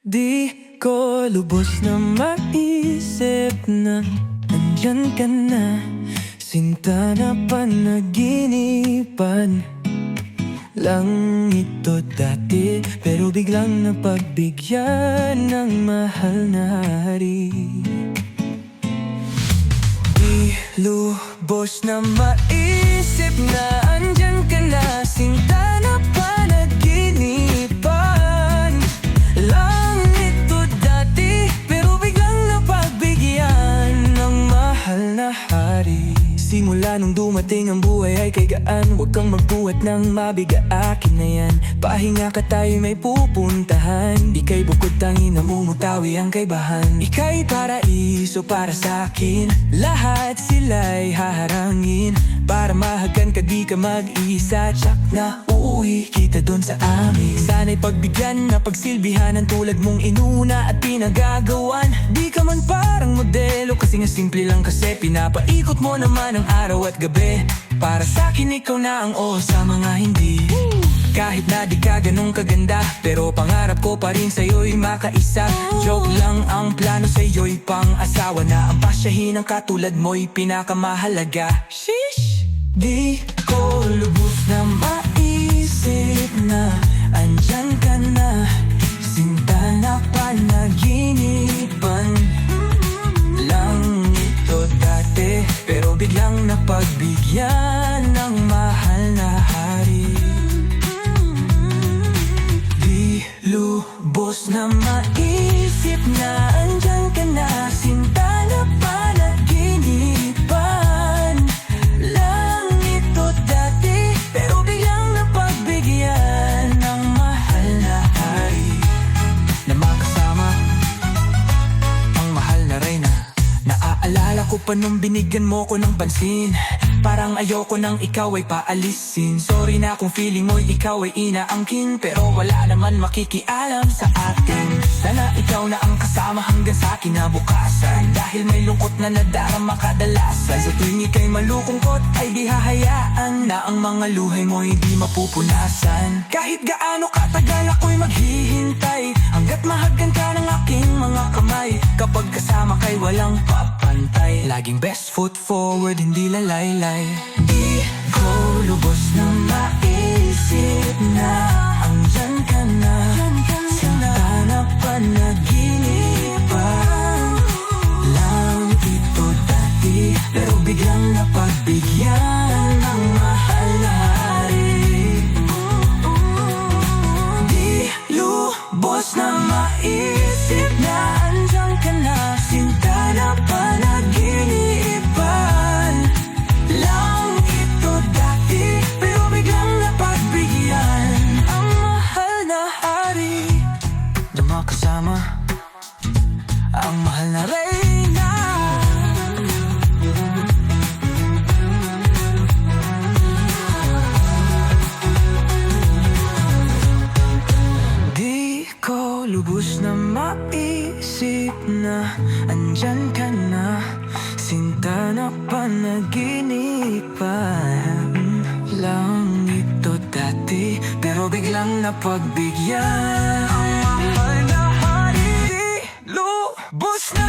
Di ko lubos na maisip na Nandyan ka na. Sinta na panaginipan Lang ito dati Pero biglang napagbigyan Ng mahal na hari. Di lubos na maisip na Andyan ka na Sinta Simula nung dumating ang buhay ay kay gaan. Huwag kang magbuhat ng mabiga akin na yan. Pahinga ka tayo may pupuntahan. Ika'y bukod tangi namumutawi ang kaibahan. Ika'y paraiso para sa akin. Lahat sila'y haharangin Para mahagan ka di ka mag-isa Tsak na uuwi kita doon sa amin. Sana'y pagbigyan na pagsilbihan Ang tulad mong inuna at pinagagawan. Di ka man parang modelo Kasi nga simple lang kasi. Pinapaikot mo naman ang araw at gabi. Para sa akin ikaw na ang o sa mga hindi. Kahit na di ka ganun kaganda Pero pangarap ko pa rin sa'yo'y makaisa. Joke lang ang plano sa'yo'y pang-asawa na. Ang pasyahin ng katulad mo'y pinakamahalaga. Sheesh! Di ko lubos na maisip na Andyan ka na. Sinta na panaginipan. Lang ito dati Pero biglang napagbigyan Ng mahal na hari. Di lubos na maisip na Naaalala ko pa nung binigyan mo ko ng pansin. Parang ayoko nang ikaw ay paalisin. Sorry na kung feeling mo'y ikaw ay inaangkin. Pero wala naman makikialam sa atin Sana ikaw na ang kasama hanggang sa kinabukasan. Dahil may lungkot na nadarama kadalasan. Sa tuwing ika'y malukungkot ay di hahayaan Na ang mga luhay mo hindi mapupunasan. Kahit gaano katagal ako'y maghihintay Hanggat mahagan ka ng aking mga kamay Kapag kasama kay walang Laging best foot forward, hindi lalaylay. Di ko lubos na maisip na Andyan ka na. Sinta na panaginipan Lang ito dati Pero biglang napagbigyan Ng mahal na hari Di lubos na maisip na Na makasama Ang mahal na reyna. Di ko lubos na maisip na Andyan ka na. Sinta na panaginipan Lang ito dati Pero biglang napagbigyan Boost